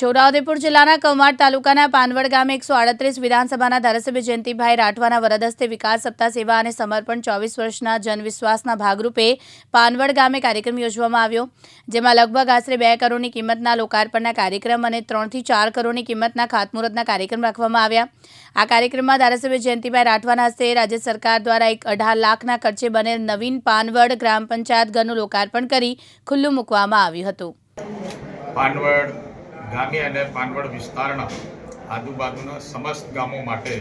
છોટાઉદેપુર જિલ્લાના કમાડ તાલુકાના પાનવડ ગામે એકસો આડત્રીસ વિધાનસભાના ધારાસભ્ય જયંતિભાઈ રાઠવાના વરદસ્તે વિકાસ સપ્તાહ સેવા અને સમર્પણ ચોવીસ વર્ષના જનવિશ્વાસના ભાગરૂપે પાનવડ ગામે કાર્યક્રમ યોજવામાં આવ્યો, જેમાં લગભગ આશરે બે કરોડની કિંમતના લોકાર્પણના કાર્યક્રમ અને ત્રણથી ચાર કરોડની કિંમતના ખાતમુહૂર્તના કાર્યક્રમ રાખવામાં આવ્યા. આ કાર્યક્રમમાં ધારાસભ્ય જયંતિભાઈ રાઠવાના હસ્તે રાજ્ય સરકાર દ્વારા એક અઢાર લાખના ખર્ચે બનેલ નવીન પાનવડ ગ્રામ પંચાયત ઘરનું લોકાર્પણ કરી ખુલ્લું મૂકવામાં આવ્યું હતું. પાનવડ ગામે અને પાનવડ વિસ્તારના આજુબાજુના સમસ્ત ગામો માટે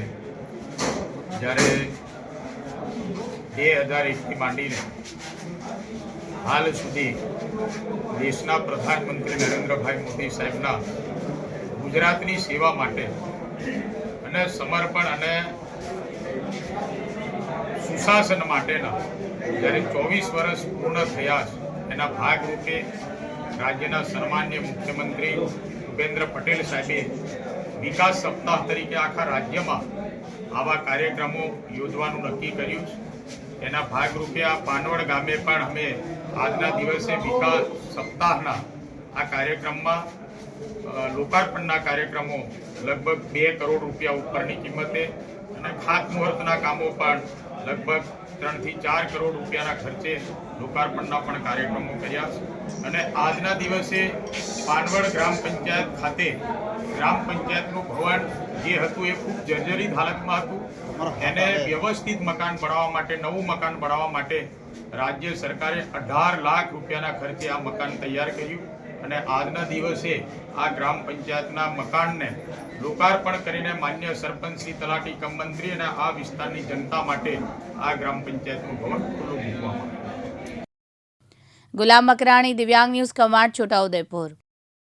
જ્યારે બે હજાર એકથી માંડીને હાલ સુધી દેશના પ્રધાનમંત્રી નરેન્દ્રભાઈ મોદી સાહેબના ગુજરાતની સેવા માટે અને સમર્પણ અને સુશાસન માટેના જ્યારે ચોવીસ વર્ષ પૂર્ણ થયા એના ભાગરૂપે રાજ્યના સન્માન્ય મુખ્યમંત્રી ભૂપેન્દ્ર પટેલ સાહેબે વિકાસ સપ્તાહ તરીકે આખા રાજ્યમાં આવા કાર્યક્રમો યોજવાનું નક્કી કર્યું છે. એના ભાગરૂપે આ પાનવડ ગામે પણ અમે આજના દિવસે વિકાસ સપ્તાહના આ કાર્યક્રમમાં લોકાર્પણના કાર્યક્રમો લગભગ બે કરોડ રૂપિયા ઉપરની કિંમતે અને ખાતમુહૂર્તના કામો પણ લગભગ ત્રણથી ચાર કરોડ રૂપિયાના ખર્ચે લોકાર્પણના પણ કાર્યક્રમો કર્યા અને આજના દિવસે પાનવડ ગ્રામ પંચાયત ખાતે ગ્રામ પંચાયતનું ભવન જે હતું એ ખૂબ જર્જરિત હાલતમાં હતું. એને વ્યવસ્થિત મકાન બનાવવા માટે, નવું મકાન બનાવવા માટે રાજ્ય સરકારે અઢાર લાખ રૂપિયાના ખર્ચે આ મકાન તૈયાર કર્યું. અને આજના દિવસે આ ગ્રામ પંચાયતના મકાનને લોકાર્પણ કરીને માન્ય સરપંચ શ્રી તલાટી કમ અને આ વિસ્તારની જનતા માટે આ ગ્રામ પંચાયતનું ભવન ખુલ્લું મૂકવામાં ગુલામ મકરાણી દિવ્યાંગ ન્યૂઝ કમાડ, છોટાઉદેપુર.